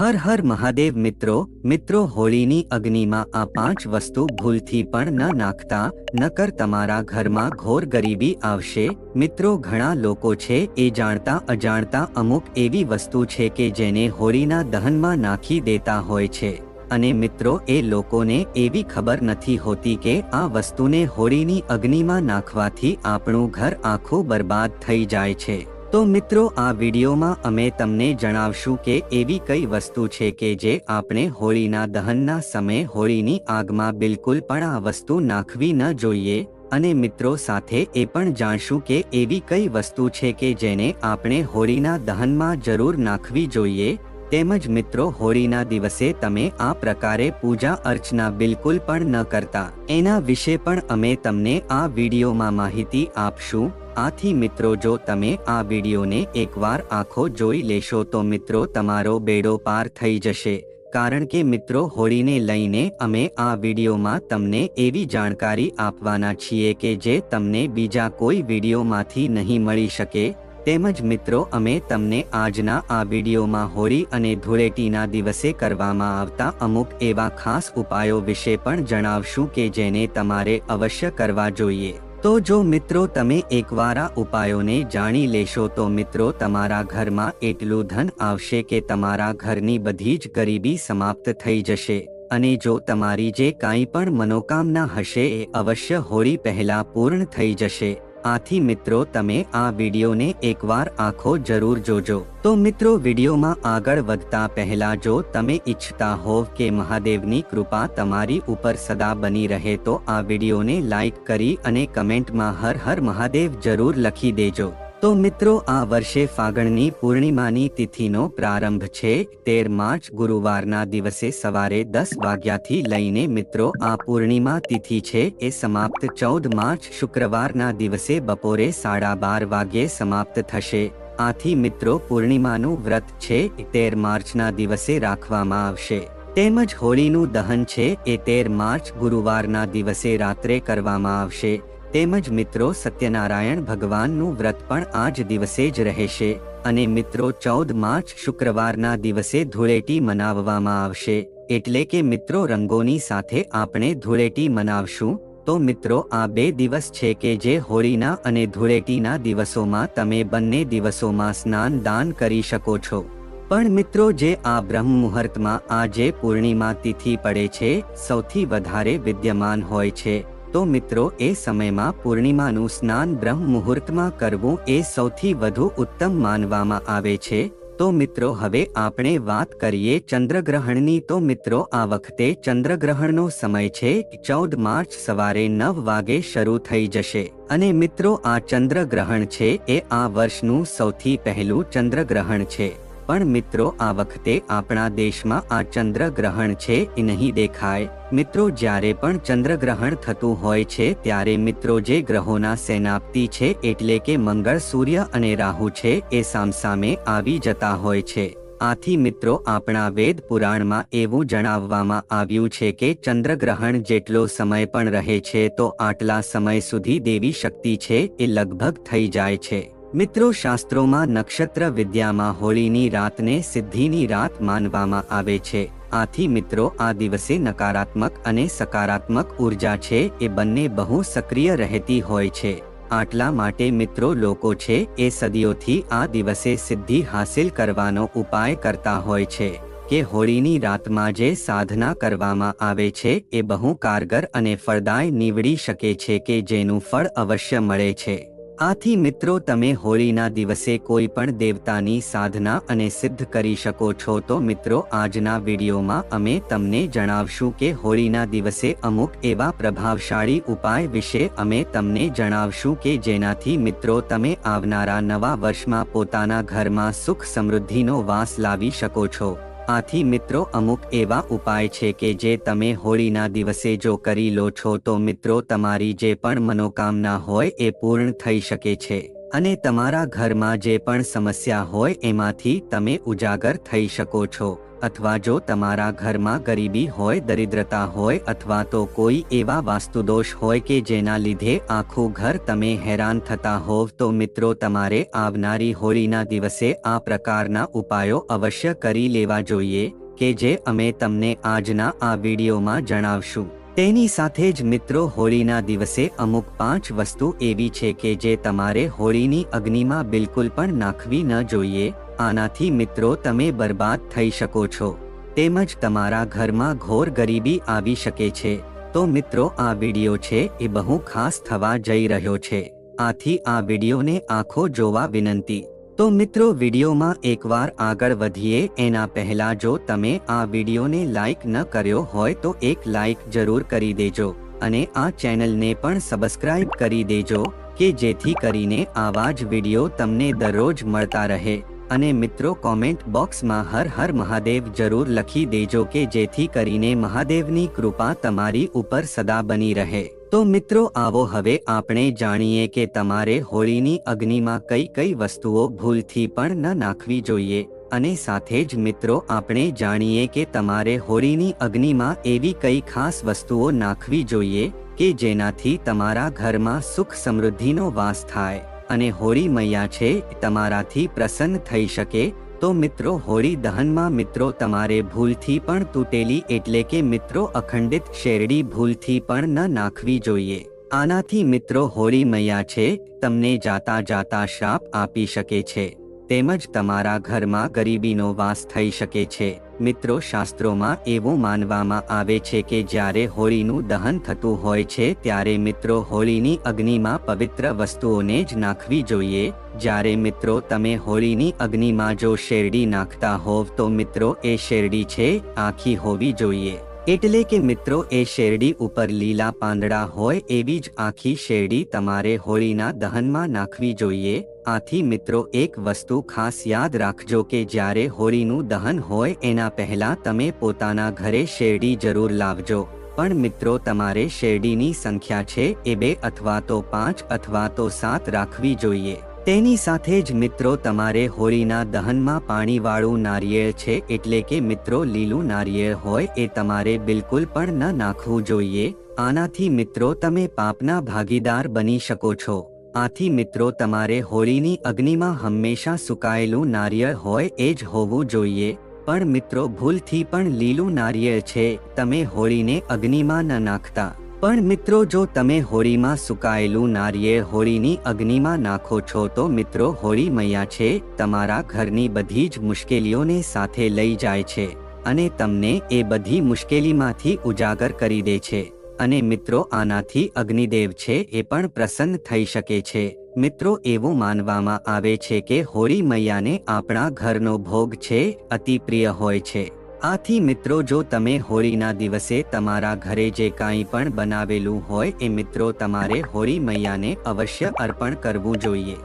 હર હર મહાદેવ મિત્રો મિત્રો હોળીની અગ્નિમાં આ પાંચ વસ્તુ ભૂલથી પણ ન નાખતા નકર તમારા ઘરમાં ઘોર ગરીબી આવશે. મિત્રો ઘણા લોકો છે એ જાણતા અજાણતા અમુક એવી વસ્તુ છે કે જેને હોળીના દહનમાં નાખી દેતા હોય છે. અને મિત્રો એ લોકોને એવી ખબર નથી હોતી કે આ વસ્તુને હોળીની અગ્નિમાં નાખવાથી આપણું ઘર આખું બરબાદ થઈ જાય છે. તો મિત્રો, આ વિડીયોમાં અમે તમને જણાવશું કે એવી કઈ વસ્તુ છે કે જે આપણે હોળીના દહનના સમયે હોળીની આગમાં બિલકુલ પણ આ વસ્તુ નાખવી ન જોઈએ. અને મિત્રો, સાથે એ પણ જાણશું કે એવી કઈ વસ્તુ છે કે જેને આપણે હોળીના દહનમાં જરૂર નાખવી જોઈએ. તેમજ મિત્રો, હોળીના દિવસે તમે આ પ્રકારે પૂજા અર્ચના બિલકુલ પણ ન કરતા. એના વિશે પણ અમે તમને આ વિડીયોમાં માહિતી આપશું. આથી મિત્રો, જો તમે આ વિડીયોને એકવાર આખો જોઈ લેશો તો મિત્રો, તમારો બેડો પાર થઈ જશે. કારણ કે મિત્રો, હોળીને લઈને અમે આ વિડીયોમાં તમને એવી જાણકારી આપવાના છીએ કે જે તમને બીજા કોઈ વિડીયોમાંથી નહીં મળી શકે. તેમજ મિત્રો, અમે તમને આજના આ વિડીયોમાં હોળી અને ધૂળેટીના દિવસે કરવામાં આવતા અમુક એવા ખાસ ઉપાયો વિશે પણ જણાવશું કે જેને તમારે અવશ્ય કરવા જોઈએ. તો જો મિત્રો, તમે એકવાર આ ઉપાયોને જાણી લેશો, તો મિત્રો, તમારા ઘરમાં એટલું ધન આવશે કે તમારા ઘરની બધી જ ગરીબી સમાપ્ત થઈ જશે. અને જો તમારી જે કાંઈ પણ મનોકામના હશે, એ અવશ્ય હોળી પહેલા પૂર્ણ થઈ જશે. આથી મિત્રો તમે આ વિડીયોને એકવાર આખો જરૂર જોજો. તો મિત્રો વિડીયોમાં આગળ વધતા પહેલા જો તમે ઈચ્છતા હોવ કે મહાદેવની કૃપા તમારી ઉપર સદા બની રહે તો આ વિડીયોને લાઈક કરી અને કમેન્ટમાં હર હર મહાદેવ જરૂર લખી દેજો. તો મિત્રો, આ વર્ષે ફાગણની પૂર્ણિમાની તિથિનો પ્રારંભ છે. તેર માર્ચ, ગુરુવારના દિવસે સવારે દસ વાગ્યાથી લઈને મિત્રો, આ પૂર્ણિમા તિથિ છે. એ સમાપ્ત ચૌદ માર્ચ, શુક્રવારના દિવસે બપોરે સાડા બાર વાગ્યે સમાપ્ત થશે. આથી મિત્રો, પૂર્ણિમાનું વ્રત છે તેર માર્ચના દિવસે રાખવામાં આવશે. તેમજ હોળીનું દહન છે એ તેર માર્ચ, ગુરુવારના દિવસે રાત્રે કરવામાં આવશે. તેમજ મિત્રો સત્યનારાયણ ભગવાનનું વ્રત પણ આ જ દિવસે જ રહેશે અને મિત્રો ચૌદ માર્ચ શુક્રવારના દિવસે ધૂળેટી મનાવવામાં આવશે. એટલે કે મિત્રો રંગોની સાથે આપણે ધૂળેટી મનાવશું. તો મિત્રો આ બે દિવસ છે કે જે હોળીના અને ધૂળેટીના દિવસોમાં તમે બંને દિવસોમાં સ્નાન દાન કરી શકો છો. પણ મિત્રો જે આ બ્રહ્મ મુહૂર્તમાં આ જે પૂર્ણિમા તિથિ પડે છે, સૌથી વધારે વિદ્યમાન હોય છે. તો મિત્રો, એ સમયમાં પૂર્ણિમાનું સ્નાન બ્રહ્મ મુહૂર્તમાં કરવું એ સૌથી વધુ ઉત્તમ માનવામાં આવે છે. તો મિત્રો, હવે આપણે વાત કરીએ ચંદ્રગ્રહણની. તો મિત્રો, આ વખતે ચંદ્રગ્રહણનો સમય છે ચૌદ માર્ચ સવારે નવ વાગે શરૂ થઈ જશે. અને મિત્રો, આ ચંદ્રગ્રહણ છે એ આ વર્ષનું સૌથી પહેલું ચંદ્રગ્રહણ છે. પણ મિત્રો, આ વખતે આપણા દેશમાં આ ચંદ્રગ્રહણ છે એ નહીં દેખાય. મિત્રો, જ્યારે પણ ચંદ્રગ્રહણ થતું હોય છે, ત્યારે મિત્રો જે ગ્રહોના સેનાપતિ છે, એટલે કે મંગળ, સૂર્ય અને રાહુ છે, એ સામસામે આવી જતા હોય છે. આથી મિત્રો, આપણા વેદ પુરાણમાં એવું જણાવવામાં આવ્યું છે કે ચંદ્રગ્રહણ જેટલો સમય પણ રહે છે, તો આટલા સમય સુધી દેવી શક્તિ છે એ લગભગ થઈ જાય છે. મિત્રો, શાસ્ત્રોમાં નક્ષત્ર વિદ્યામાં હોળીની રાતને સિદ્ધિની રાત માનવામાં આવે છે. આથી મિત્રો, આ દિવસે નકારાત્મક અને સકારાત્મક ઊર્જા છે એ બંને બહુ સક્રિય રહેતી હોય છે. આટલા માટે મિત્રો, લોકો છે એ સદીઓથી આ દિવસે સિદ્ધિ હાસિલ કરવાનો ઉપાય કરતા હોય છે કે હોળીની રાતમાં જે સાધના કરવામાં આવે છે એ બહુ કારગર અને ફળદાય નીવડી શકે છે કે જેનું ફળ અવશ્ય મળે છે. આથી મિત્રો તમે હોળીના દિવસે કોઈ પણ દેવતાની સાધના અને સિદ્ધ કરી શકો છો તો મિત્રો આજના વિડીયોમાં અમે તમને જણાવશું કે હોળીના દિવસે અમુક એવા પ્રભાવશાળી ઉપાય વિશે અમે તમને જણાવશું કે જેનાથી મિત્રો તમે આવનારા નવા વર્ષમાં પોતાના ઘરમાં સુખ સમૃદ્ધિનો વાસ લાવી શકો છો. આથી મિત્રો, અમુક એવા ઉપાય છે કે જે તમે હોળીના દિવસે જો કરી લો છો તો મિત્રો, તમારી જે પણ મનોકામના હોય એ પૂર્ણ થઈ શકે છે. અને તમારા ઘરમાં જે પણ સમસ્યા હોય એમાંથી તમે ઉજાગર થઈ શકો છો. અથવા જો તમારા ઘરમાં ગરીબી હોય, દરિદ્રતા હોય અથવા તો કોઈ એવા વાસ્તુદોષ હોય કે જેના લીધે આખું ઘર તમે હેરાન થતા હોવ, તો મિત્રો તમારે આવનારી હોળીના દિવસે આ પ્રકારના ઉપાયો અવશ્ય કરી લેવા જોઈએ, કે જે અમે તમને આજના આ વિડીયોમાં જણાવશું. તેની સાથે જ મિત્રો હોળીના દિવસે અમુક પાંચ વસ્તુ એવી છે કે જે તમારે હોળીની અગ્નિમાં બિલકુલ પણ નાખવી ન જોઈએ, આનાથી મિત્રો તમે બરબાદ થઈ શકો છો. તેમજ તમારા ઘરમાં ઘોર ગરીબી આવી શકે છે. તો મિત્રો, આ વિડિયો છે એ બહુ ખાસ થવા જઈ રહ્યો છે. આથી આ વિડીયોને આખો જોવા વિનંતી. તો મિત્રો વિડિયોમાં એકવાર આગળ વધીએ, એના પહેલા જો તમે આ વિડીયોને લાઈક ન કર્યો હોય તો એક લાઈક જરૂર કરી દેજો અને આ ચેનલને પણ સબસ્ક્રાઇબ કરી દેજો કે જેથી કરીને આવા જ વિડિયો તમને દરરોજ મળતા રહે. અને મિત્રો કોમેન્ટ બોક્સમાં હર હર મહાદેવ જરૂર લખી દેજો કે જેથી કરીને મહાદેવની કૃપા તમારી ઉપર સદા બની રહે. તો મિત્રો આવો હવે આપણે જાણીએ કે તમારે હોળીની અગ્નિમાં કઈ કઈ વસ્તુઓ ભૂલથી પણ ન નાખવી જોઈએ. અને સાથે જ મિત્રો આપણે જાણીએ કે તમારે હોળીની અગ્નિમાં એવી કઈ ખાસ વસ્તુઓ નાખવી જોઈએ કે જેનાથી તમારા ઘરમાં સુખ સમૃદ્ધિનો વાસ થાય. અને હોળી મૈયા છે, તમારાથી પ્રસન્ન થઈ શકે તો મિત્રો, હોળી દહનમાં મિત્રો, તમારે ભૂલથી પણ તૂટેલી એટલે કે મિત્રો, અખંડિત શેરડી ભૂલથી પણ ન નાખવી જોઈએ. આનાથી મિત્રો, હોળી મૈયા છે, તમને જાતા જાતા શ્રાપ આપી શકે છે. તેમજ તમારા ઘરમાં ગરીબીનો વાસ થઈ શકે છે. મિત્રો, શાસ્ત્રોમાં એવું માનવામાં આવે છે કે જ્યારે હોળીનું દહન થતું હોય છે, ત્યારે મિત્રો હોળીની અગ્નિમાં પવિત્ર વસ્તુઓને જ નાખવી જોઈએ. જ્યારે મિત્રો તમે હોળીની અગ્નિમાં જો શેરડી નાખતા હોવ, તો મિત્રો એ શેરડી છે, આખી હોવી જોઈએ. એટલે કે મિત્રો, એ શેરડી ઉપર લીલા પાંદડા હોય એવી જ આખી શેરડી તમારે હોળીના દહનમાં નાખવી જોઈએ. આથી મિત્રો, એક વસ્તુ ખાસ યાદ રાખજો કે જ્યારે હોળીનું દહન હોય એના પહેલા તમે પોતાના ઘરે શેરડી જરૂર લાવજો. પણ મિત્રો, તમારે શેરડીની સંખ્યા છે એ બે અથવા તો પાંચ અથવા તો સાત રાખવી જોઈએ. તેની સાથે જ મિત્રો તમારે હોળીના દહનમાં પાણીવાળું નારિયેળ છે એટલે કે મિત્રો લીલું નારિયેળ હોય એ તમારે બિલકુલ પણ ન નાખવું જોઈએ. આનાથી મિત્રો તમે પાપના ભાગીદાર બની શકો છો. આથી મિત્રો તમારે હોળીની અગ્નિમાં હંમેશા સુકાયેલું નારિયેળ હોય એ જ હોવું જોઈએ. પણ મિત્રો ભૂલથી પણ લીલું નારિયેળ છે. તમે હોળીને અગ્નિમાં ન નાખતા. પણ મિત્રો, જો તમે હોળીમાં સુકાયેલું નારિયેળ હોળીની અગ્નિમાં નાખો છો, તો મિત્રો, હોળી મૈયા છે, તમારા ઘરની બધી જ મુશ્કેલીઓને સાથે લઈ જાય છે અને તમને એ બધી મુશ્કેલીમાંથી ઉજાગર કરી દે છે. અને મિત્રો, આનાથી અગ્નિદેવ છે, એ પણ પ્રસન્ન થઈ શકે છે. મિત્રો, એવું માનવામાં આવે છે કે હોળી મૈયાને આપણા ઘરનો ભોગ છે અતિ પ્રિય હોય છે. આથી મિત્રો જો તમે હોળીના દિવસે તમારા ઘરે જે કાંઈ પણ બનાવેલું હોય એ મિત્રો તમારે હોળી મૈયાને અવશ્ય અર્પણ કરવું જોઈએ.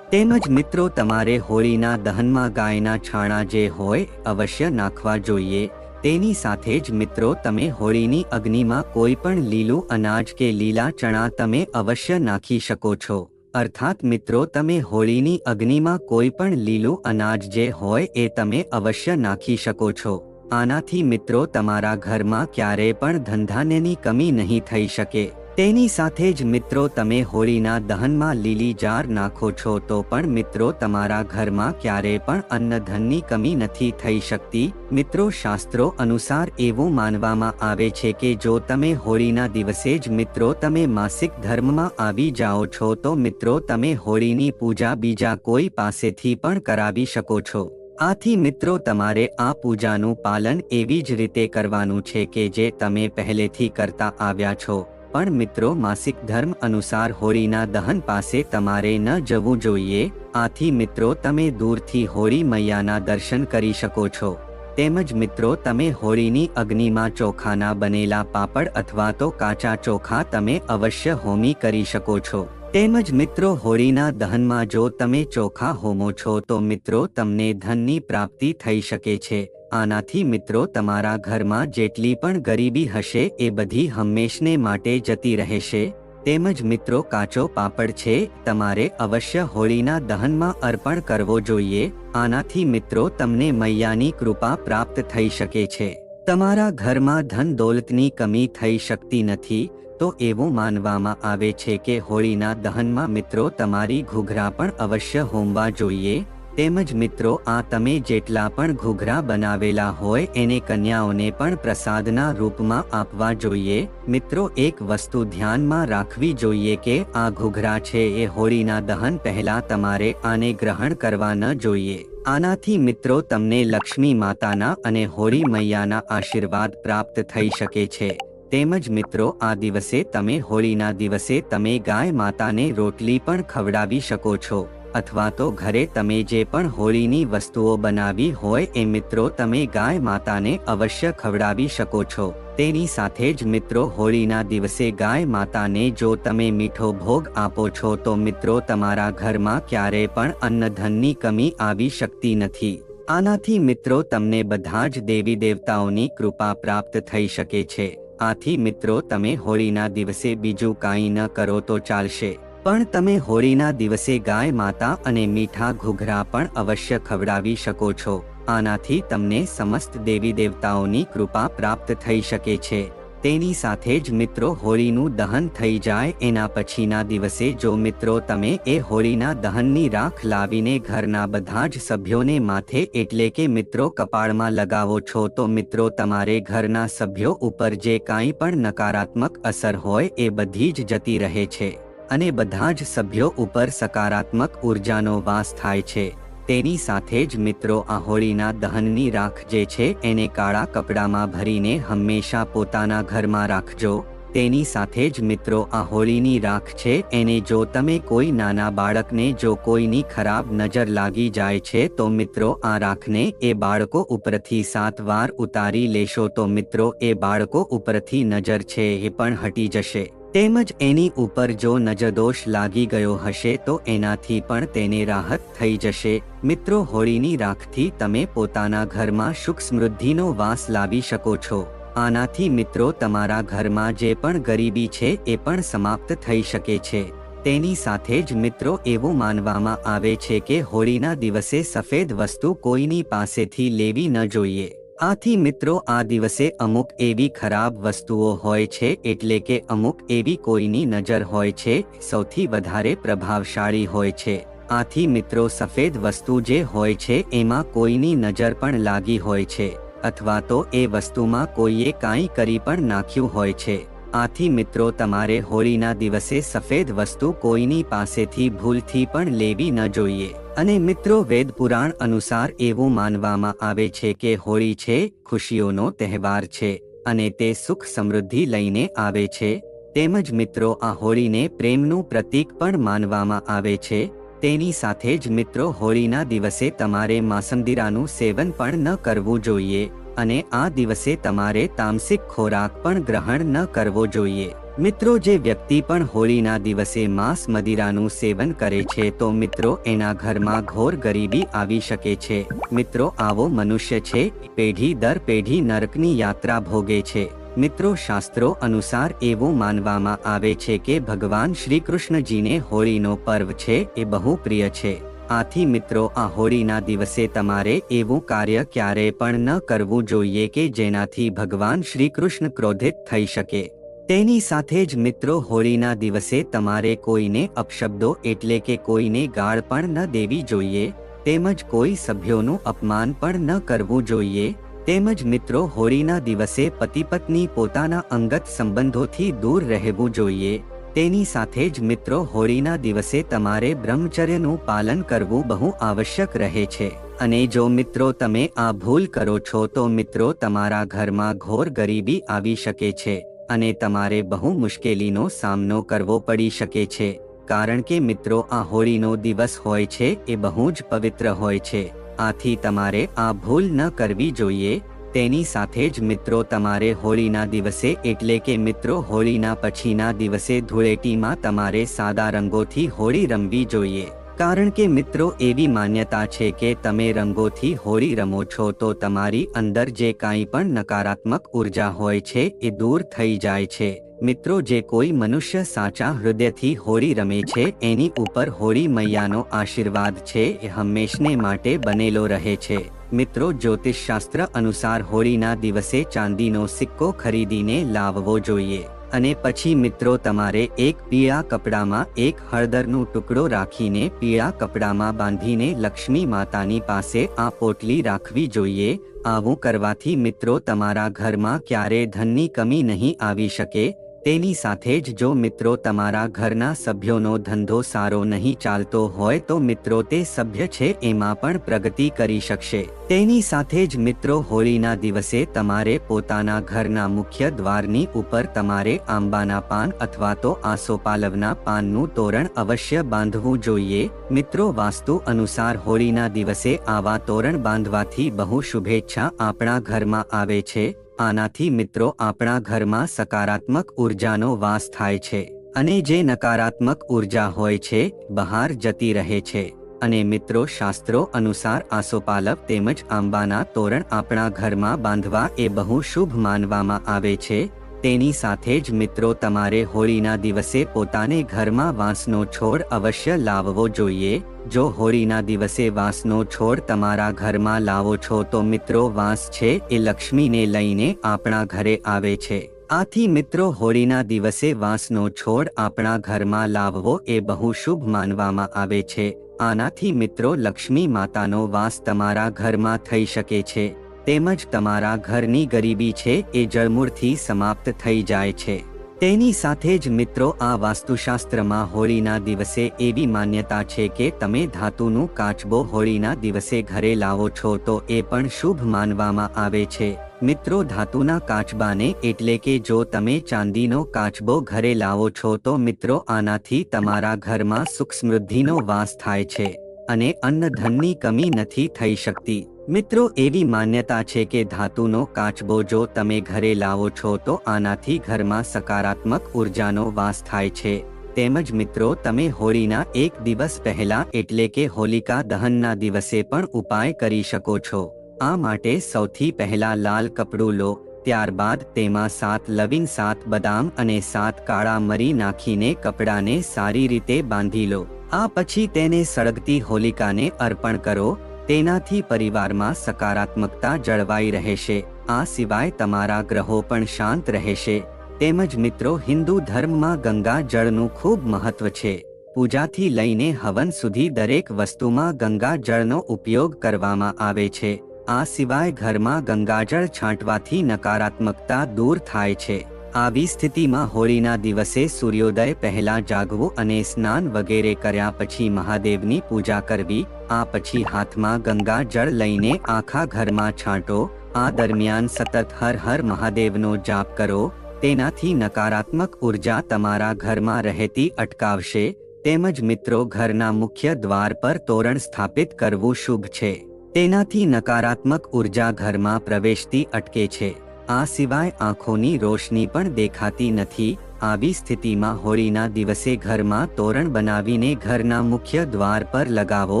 તેમજ મિત્રો તમારે હોળીના દહનમાં ગાયના છાણા જે હોય અવશ્ય નાખવા જોઈએ. તેની સાથે જ મિત્રો તમે હોળીની અગ્નિમાં કોઈ પણ લીલું અનાજ કે લીલા ચણા તમે અવશ્ય નાખી શકો છો. અર્થાત મિત્રો તમે હોળીની અગ્નિમાં કોઈ પણ લીલું અનાજ જે હોય એ તમે અવશ્ય નાખી શકો છો. આનાથી મિત્રો તમારા ઘરમાં ક્યારેય પણ ધંધાનેની કમી નહીં થઈ શકે. તેની સાથે જ મિત્રો તમે હોળીના દહનમાં લીલી જાર નાખો છો તો પણ મિત્રો તમારા ઘરમાં ક્યારેય પણ અન્નધનની કમી નથી થઈ શકતી. મિત્રો શાસ્ત્રો અનુસાર એવું માનવામાં આવે છે કે જો તમે હોળીના દિવસે જ મિત્રો તમે માસિક ધર્મમાં આવી જાઓ છો તો મિત્રો તમે હોળીની પૂજા બીજા કોઈ પાસેથી પણ કરાવી શકો છો. આથી મિત્રો તમારે આ પૂજાનું પાલન એવી જ રીતે કરવાનું છે કે જે તમે પહેલેથી કરતા આવ્યા છો. પણ મિત્રો માસિક ધર્મ અનુસાર હોળીના દહન પાસે તમારે ન જવું જોઈએ. આથી મિત્રો તમે દૂરથી હોળી મૈયાના દર્શન કરી શકો છો. તેમજ મિત્રો તમે હોળીની અગ્નિમાં ચોખાના બનેલા પાપડ અથવા તો કાચા ચોખા તમે અવશ્ય હોમી કરી શકો છો. તેમજ મિત્રો હોળીના દહનમાં જો તમે ચોખા હોમો છો તો મિત્રો તમને ધનની પ્રાપ્તિ થઈ શકે છે. આનાથી મિત્રો તમારા ઘરમાં જેટલી પણ ગરીબી હશે એ બધી હંમેશને માટે જતી રહેશે. તેમજ મિત્રો કાચો પાપડ છે, તમારે અવશ્ય હોળીના દહનમાં અર્પણ કરવો જોઈએ. આનાથી મિત્રો તમને મૈયાની કૃપા પ્રાપ્ત થઈ શકે છે. તમારા ઘરમાં ધન દોલતની કમી થઈ શકતી નથી. તો એવું માનવામાં આવે છે કે હોળીના દહનમાં મિત્રો તમારી ઘૂઘરા પણ અવશ્ય હોમવા જોઈએ. તેમજ મિત્રો, આ તમે જેટલા પણ ઘૂઘરા બનાવેલા હોય એને કન્યાઓને પણ પ્રસાદના રૂપમાં આપવા જોઈએ. મિત્રો, એક વસ્તુ ધ્યાનમાં રાખવી જોઈએ કે આ ઘૂઘરા છે એ હોળીના દહન પહેલા તમારે આને ગ્રહણ કરવા ન જોઈએ. આનાથી મિત્રો, તમને લક્ષ્મી માતાના અને હોળી મૈયાના આશીર્વાદ પ્રાપ્ત થઈ શકે છે. તેમજ મિત્રો, આ દિવસે તમે હોળીના દિવસે તમે ગાય માતાને રોટલી પણ ખવડાવી શકો છો. અથવા તો ઘરે તમે જે પણ હોળીની વસ્તુઓ બનાવી હોય એ મિત્રો તમે ગાય માતાને અવશ્ય ખવડાવી શકો છો. તેની સાથે જ મિત્રો, હોળીના દિવસે ગાય માતાને જો તમે મીઠો ભોગ આપો છો તો મિત્રો તમારા ઘરમાં ક્યારે પણ અન્નધનની કમી આવી શકતી નથી. આનાથી મિત્રો તમને બધા જ દેવી દેવતાઓની કૃપા પ્રાપ્ત થઈ શકે છે. આથી મિત્રો તમે હોળીના દિવસે બીજું કાંઈ ન કરો તો ચાલશે. પણ તમે હોળીના દિવસે ગાય માતા અને મીઠા ઘૂઘરા પણ અવશ્ય ખવડાવી શકો છો. આનાથી તમને સમસ્ત દેવી દેવતાઓની કૃપા પ્રાપ્ત થઈ શકે છે. તેની સાથે જ મિત્રો હોળીનું દહન થઈ જાય, એના પછીના દિવસે જો મિત્રો તમે એ હોળીના દહનની રાખ લાવીને ઘરના બધા જ સભ્યોને માથે એટલે કે મિત્રો કપાળમાં લગાવો છો તો મિત્રો તમારે ઘરના સભ્યો ઉપર જે કાંઈ પણ નકારાત્મક અસર હોય એ બધી જ જતી રહે છે. અને બધા જ સભ્યો ઉપર સકારાત્મક ઉર્જાનો વાસ થાય છે. તેની સાથે જ મિત્રો આ હોળીના દહનની રાખ જે છે એને કાળા કપડામાં ભરીને હંમેશા પોતાના ઘરમાં રાખજો. તેની સાથે જ મિત્રો આ હોળીની રાખ છે એને જો તમે કોઈ નાના બાળકને જો કોઈની ખરાબ નજર લાગી જાય છે તો મિત્રો આ રાખને એ બાળકો ઉપરથી સાત વાર ઉતારી લેશો તો મિત્રો એ બાળકો ઉપરથી નજર છે એ પણ હટી જશે. તેમજ એની ઉપર જો નજરદોષ લાગી ગયો હશે તો એનાથી પણ તેને રાહત થઈ જશે. મિત્રો, હોળીની રાખથી તમે પોતાના ઘરમાં સુખ સમૃદ્ધિનો વાસ લાવી શકો છો. આનાથી મિત્રો, તમારા ઘરમાં જે પણ ગરીબી છે એ પણ સમાપ્ત થઈ શકે છે. તેની સાથે જ મિત્રો, એવું માનવામાં આવે છે કે હોળીના દિવસે સફેદ વસ્તુ કોઈની પાસેથી લેવી ન જોઈએ. આથી મિત્રો આ દિવસે અમુક એવી ખરાબ વસ્તુઓ હોય છે એટલે કે અમુક એવી કોઈની નજર હોય છે, સૌથી વધારે પ્રભાવશાળી હોય છે. આથી મિત્રો સફેદ વસ્તુ જે હોય છે એમાં કોઈની નજર પણ લાગી હોય છે, અથવા તો એ વસ્તુમાં કોઈએ કાંઈ કરી પણ નાખ્યું હોય છે. આથી મિત્રો તમારે હોળીના દિવસે સફેદ વસ્તુ કોઈની પાસેથી ભૂલથી પણ લેવી ન જોઈએ. અને મિત્રો વેદ પુરાણ અનુસાર એવું માનવામાં આવે છે કે હોળી છે ખુશીઓનો તહેવાર છે અને તે સુખ સમૃદ્ધિ લઈને આવે છે. તેમજ મિત્રો આ હોળીને પ્રેમનું પ્રતીક પણ માનવામાં આવે છે. તેની સાથે જ મિત્રો હોળીના દિવસે તમારે માસંદીરાનું સેવન પણ ન કરવું જોઈએ. અને આ દિવસે તમારે તામસિક ખોરાક પણ ગ્રહણ ન કરવો જોઈએ. મિત્રો, જે વ્યક્તિ પણ હોળીના દિવસે માંસ મદિરાનું સેવન કરે છે, તો મિત્રો, એના ઘરમાં ઘોર ગરીબી આવી શકે છે. મિત્રો, આવો મનુષ્ય છે, પેઢી દર પેઢી નરકની યાત્રા ભોગે છે. મિત્રો, શાસ્ત્રો અનુસાર એવું માનવામાં આવે છે કે ભગવાન શ્રી કૃષ્ણજીને હોળીનો પર્વ છે, એ બહુ પ્રિય છે. આથી મિત્રો, આ હોળીના દિવસે તમારે એવું કાર્ય ક્યારે પણ ન કરવું જોઈએ કે જેનાથી ભગવાન શ્રી કૃષ્ણ ક્રોધિત થઈ શકે. તેની સાથે જ મિત્રો, હોળીના દિવસે તમારે કોઈને અપશબ્દો એટલે કે કોઈને ગાળ પણ ન દેવી જોઈએ, તેમજ કોઈ સભ્યોનું અપમાન પણ ન કરવું જોઈએ, તેમજ મિત્રો, હોળીના દિવસે પતિ પત્ની પોતાના અંગત સંબંધોથી દૂર રહેવું જોઈએ. તેની સાથે જ મિત્રો હોળીના દિવસે તમારે બ્રહ્મચર્યનું પાલન કરવું બહુ આવશ્યક રહે છે. અને જો મિત્રો તમે આ ભૂલ કરો છો તો મિત્રો તમારા ઘરમાં ઘોર ગરીબી આવી શકે છે અને તમારે બહુ મુશ્કેલીનો સામનો કરવો પડી શકે છે. કારણ કે મિત્રો આ હોળીનો દિવસ હોય છે એ બહુ જ પવિત્ર હોય છે. આથી તમારે આ ભૂલ ન કરવી જોઈએ તેની સાથે જ મિત્રો તમારે હોળીના દિવસે એટલે કે મિત્રો હોળીના પછીના દિવસે ધૂળેટીમાં તમારે સાદા રંગોથી હોળી રમવી જોઈએ. કારણ કે મિત્રો એવી માન્યતા છે કે તમે રંગોથી હોળી રમો છો તો તમારી અંદર જે કાંઈ પણ નકારાત્મક ઊર્જા હોય છે એ દૂર થઈ જાય છે. મિત્રો જે કોઈ મનુષ્ય સાચા હૃદયથી હોળી રમે છે એની ઉપર હોળી મૈયાનો આશીર્વાદ છે એ હંમેશને માટે બનેલો રહે છે. મિત્રો, જ્યોતિષશાસ્ત્ર અનુસાર હોળીના દિવસે ચાંદીનો સિક્કો ખરીદીને લાવવો જોઈએ. અને પછી મિત્રો, તમારે એક પીળા કપડામાં એક હળદરનો ટુકડો રાખીને પીળા કપડામાં બાંધીને લક્ષ્મી માતાની પાસે આ પોટલી રાખવી જોઈએ. આવું કરવાથી મિત્રો, તમારા ઘરમાં ક્યારે ધનની કમી નહીં આવી શકે. તેની સાથે જ જો મિત્રો તમારા ઘરના સભ્યોનો ધંધો સારો નહીં ચાલતો હોય તો મિત્રો તે સભ્ય છે એમાં પણ પ્રગતિ કરી શકશે. તેની સાથે જ મિત્રો હોળીના દિવસે તમારે પોતાના ઘરના મુખ્ય દ્વારની ઉપર તમારે આંબાના પાન અથવા તો આસોપાલવના પાનનું તોરણ અવશ્ય બાંધવું જોઈએ. મિત્રો વાસ્તુ અનુસાર હોળીના દિવસે આવા તોરણ બાંધવાથી બહુ શુભેચ્છા આપણા ઘરમાં આવે છે. આનાથી મિત્રો આપણા ઘરમાં સકારાત્મક ઉર્જાનો વાસ થાય છે અને જે નકારાત્મક ઊર્જા હોય છે, બહાર જતી રહે છે. અને મિત્રો શાસ્ત્રો અનુસાર આસોપાલવ તેમજ આંબાના તોરણ આપણા ઘરમાં બાંધવા એ બહુ શુભ માનવામાં આવે છે તેની સાથે જ મિત્રો તમારે હોળીના દિવસે પોતાને ઘરમાં વાંસનો છોડ અવશ્ય લાવવો જોઈએ. જો હોળીના દિવસે વાંસનો છોડ તમારા ઘરમાં લાવો છો તો મિત્રો વાંસ છે એ લક્ષ્મીને લઈને આપણા ઘરે આવે છે. આથી મિત્રો હોળીના દિવસે વાંસનો છોડ આપણા ઘરમાં લાવવો એ બહુ શુભ માનવામાં આવે છે. આનાથી મિત્રો લક્ષ્મી માતાનો વાસ તમારા ઘરમાં થઈ શકે છે. તેમજ તમારા ઘરની ગરીબી છે એ જળમૂળથી સમાપ્ત થઈ જાય છે. તેની સાથે જ મિત્રો, આ વાસ્તુશાસ્ત્રમાં હોળીના દિવસે એવી માન્યતા છે કે તમે ધાતુનું કાચબો હોળીના દિવસે ઘરે લાવો છો તો એ પણ શુભ માનવામાં આવે છે. મિત્રો, ધાતુના કાચબાને એટલે કે જો તમે ચાંદીનો કાચબો ઘરે લાવો છો તો મિત્રો, આનાથી તમારા ઘરમાં સુખ સમૃદ્ધિનો વાસ થાય છે અને અન્ન ધનની કમી નથી થઈ શકતી. મિત્રો, એવી માન્યતા છે કે ધાતુનો કાચબો જો તમે ઘરે લાવો છો તો આનાથી ઘરમાં સકારાત્મક ઉર્જાનો વાસ થાય છે. તેમજ મિત્રો, તમે હોળીના એક દિવસ પહેલા એટલે કે હોલિકા દહનના દિવસે પણ ઉપાય કરી શકો છો. આ માટે સૌથી પહેલા લાલ કપડું લો, ત્યારબાદ તેમાં સાત લવિંગ સાત બદામ અને સાત કાળા મરી નાખીને કપડાને સારી રીતે બાંધી લો. આ પછી તેને સળગતી હોલિકાને અર્પણ કરો તેનાથી પરિવારમાં સકારાત્મકતા જળવાઈ રહેશે. આ સિવાય તમારા ગ્રહો પણ શાંત રહેશે. તેમજ મિત્રો, હિન્દુ ધર્મમાં ગંગા જળનું ખૂબ મહત્વ છે. પૂજાથી લઈને હવન સુધી દરેક વસ્તુમાં ગંગા જળનો ઉપયોગ કરવામાં આવે છે. આ સિવાય ઘરમાં ગંગાજળ છાંટવાથી નકારાત્મકતા દૂર થાય છે. આવી સ્થિતિમાં હોળીના દિવસે સૂર્યોદય પહેલા જાગવું અને સ્નાન વગેરે કર્યા પછી મહાદેવની પૂજા કરવી, આ પછી હાથમાં ગંગા જળ લઈને આખા ઘરમાં છાંટો, આ દરમિયાન સતત હર હર મહાદેવનો જાપ કરો, તેનાથી નકારાત્મક ઊર્જા તમારા ઘરમાં રહેતી અટકાવશે, તેમજ મિત્રો ઘરના મુખ્ય દ્વાર પર તોરણ સ્થાપિત કરવું શુભ છે. તેનાથી નકારાત્મક ઊર્જા ઘરમાં પ્રવેશતી અટકે છે. આ સિવાય આંખોની રોશની પણ દેખાતી નથી. આવી સ્થિતિમાં હોળીના દિવસે ઘરમાં તોરણ બનાવીને ઘરના મુખ્ય દ્વાર પર લગાવો.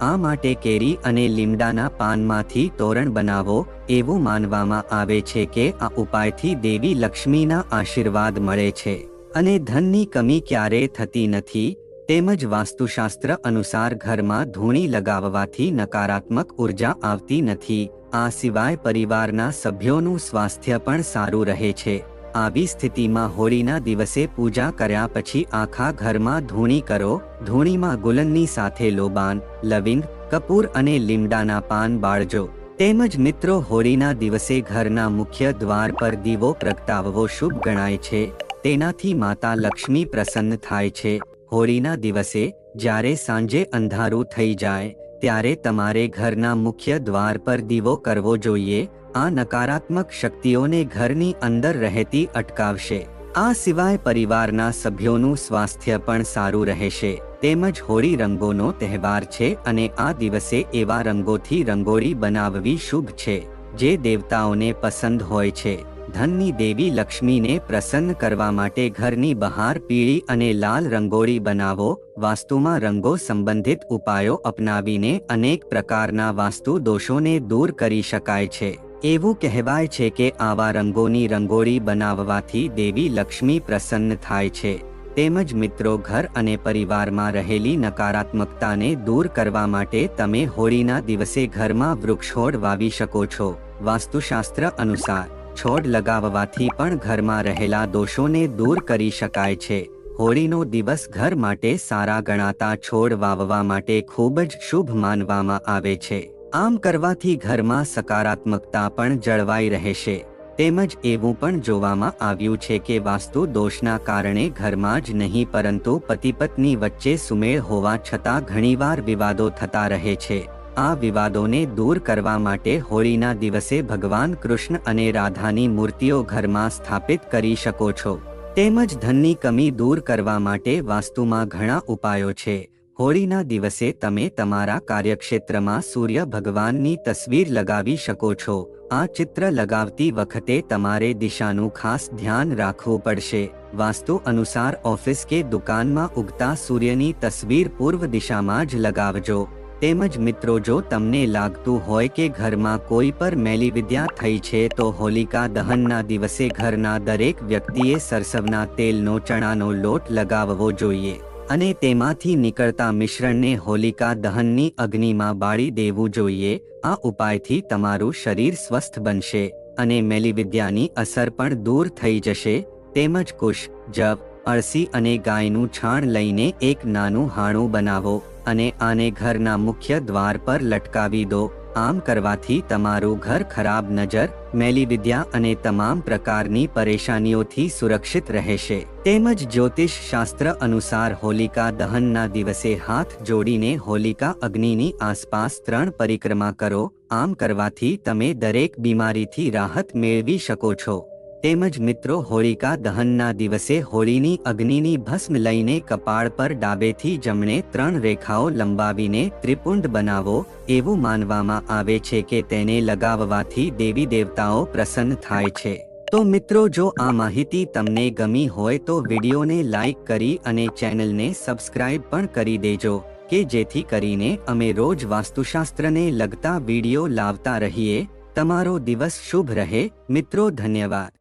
આ માટે કેરી અને લીમડાના પાનમાંથી તોરણ બનાવો. એવું માનવામાં આવે છે કે આ ઉપાયથી દેવી લક્ષ્મીના આશીર્વાદ મળે છે. અને ધનની કમી ક્યારેય થતી નથી. તેમજ વાસ્તુશાસ્ત્ર અનુસાર ઘરમાં ધૂણી લગાવવાથી નકારાત્મક ઊર્જા આવતી નથી. આ સિવાય પરિવારના સભ્યોનું સ્વાસ્થ્ય પણ સારું રહે છે. આવી સ્થિતિમાં હોળીના દિવસે પૂજા કર્યા પછી આખા ઘરમાં ધૂણી કરો. ધૂણીમાં ગુલનની સાથે લોબાન, લવિંગ, કપૂર અને લીમડાના પાન બાળજો. તેમજ મિત્રો, હોળીના દિવસે ઘરના મુખ્ય દ્વાર પર દીવો પ્રગટાવવો શુભ ગણાય છે. તેનાથી માતા લક્ષ્મી પ્રસન્ન થાય છે. હોળીના દિવસે જ્યારે સાંજે અંધારું થઈ જાય ત્યારે તમારે ઘરના મુખ્ય દ્વાર પર દીવો કરવો જોઈએ, આ નકારાત્મક શક્તિઓને ઘરની અંદર રહેતી અટકાવશે. આ સિવાય પરિવારના સભ્યોનું સ્વાસ્થ્ય પણ સારું રહેશે. તેમજ હોળી રંગોનો તહેવાર છે અને આ દિવસે એવા રંગોથી રંગોળી બનાવવી શુભ છે, જે દેવતાઓને પસંદ હોય છે. ધનની દેવી લક્ષ્મીને પ્રસન્ન કરવા માટે ઘરની બહાર પીળી અને લાલ રંગોળી બનાવો, વાસ્તુમાં રંગો સંબંધિત ઉપાયો અપનાવીને અનેક પ્રકારના વાસ્તુ દોષોને દૂર કરી શકાય છે. એવું કહેવાય છે કે આવા રંગોની રંગોળી બનાવવાથી દેવી લક્ષ્મી પ્રસન્ન થાય છે. તેમજ મિત્રો ઘર અને પરિવારમાં રહેલી નકારાત્મકતાને દૂર કરવા માટે તમે હોળીના દિવસે ઘરમાં વૃક્ષોડ વાવી શકો છો. વાસ્તુશાસ્ત્ર અનુસાર છોડ લગાવવાથી પણ ઘરમાં રહેલા દોષોને દૂર કરી શકાય છે. હોળીનો દિવસ ઘર માટે સારા ગણાતા છોડ વાવવા માટે ખૂબ જ શુભ માનવામાં આવે છે. આમ કરવાથી ઘરમાં સકારાત્મકતા પણ જળવાઈ રહેશે. તેમજ એવું પણ જોવામાં આવ્યું છે કે વાસ્તુ દોષના કારણે ઘરમાં જ નહીં, પરંતુ પતિ પત્ની વચ્ચે સુમેળ હોવા છતાં ઘણીવાર વિવાદો થતા રહે છે. આ વિવાદોને દૂર કરવા માટે હોળીના દિવસે ભગવાન કૃષ્ણ અને રાધાની મૂર્તિઓ ઘરમાં સ્થાપિત કરી શકો છો. તેમજ ધનની કમી દૂર કરવા માટે વાસ્તુમાં ઘણા ઉપાયો છે. હોળીના દિવસે તમે તમારા કાર્યક્ષેત્રમાં સૂર્ય ભગવાનની તસવીર લગાવી શકો છો. આ ચિત્ર લગાવતી વખતે તમારે દિશાનું ખાસ ધ્યાન રાખવું પડશે. વાસ્તુ અનુસાર ઓફિસ કે દુકાનમાં ઉગતા સૂર્યની તસવીર પૂર્વ દિશામાં જ લગાવજો. તેમજ મિત્રો, જો તમને લાગતું હોય કે ઘરમાં કોઈ પર મેલી વિદ્યા થઈ છે, તો હોલિકા દહનના દિવસે ઘરના દરેક વ્યક્તિએ સરસવના તેલનો, ચણાનો લોટ લગાવવો જોઈએ અને તેમાંથી નીકળતા મિશ્રણને હોલિકા દહનની અગ્નિમાં બાળી દેવું જોઈએ. આ ઉપાયથી તમારું શરીર સ્વસ્થ બનશે અને મેલીવિદ્યાની અસર પણ દૂર થઈ જશે. તેમજ કુશ, જવ, અળસી અને ગાયનું છાણ લઈને એક નાનું હાણું બનાવો. અને આને ઘરના મુખ્ય દ્વાર પર લટકાવી દો. આમ કરવાથી તમારું ઘર ખરાબ નજર, મેલીવિદ્યા અને તમામ પ્રકારની પરેશાનીઓથી સુરક્ષિત રહેશે. તેમજ જ્યોતિષ શાસ્ત્ર અનુસાર હોલિકા દહનના દિવસે હાથ જોડીને હોલિકા અગ્નિની આસપાસ ત્રણ પરિક્રમા કરો. આમ કરવાથી તમે દરેક બીમારીથી રાહત મેળવી શકો છો. તેમજ મિત્રો હોળિકા દહનના દિવસે હોળીની અગ્નિની ભસ્મ લઈને કપાળ પર ડાબેથી જમણે ત્રણ રેખાઓ લંબાવીને ત્રિપુંડ બનાવો, એવું માનવામાં આવે છે કે તેને લગાવવાથી દેવી દેવતાઓ પ્રસન્ન થાય છે. તો મિત્રો જો આ માહિતી તમને ગમી હોય તો વિડીયોને લાઇક કરી અને ચેનલને સબસ્ક્રાઇબ પણ કરી દેજો, કે જેથી કરીને અમે રોજ વાસ્તુશાસ્ત્રને લગતા વીડિયો લાવતા રહીએ. તમારો દિવસ શુભ રહે. મિત્રો, ધન્યવાદ.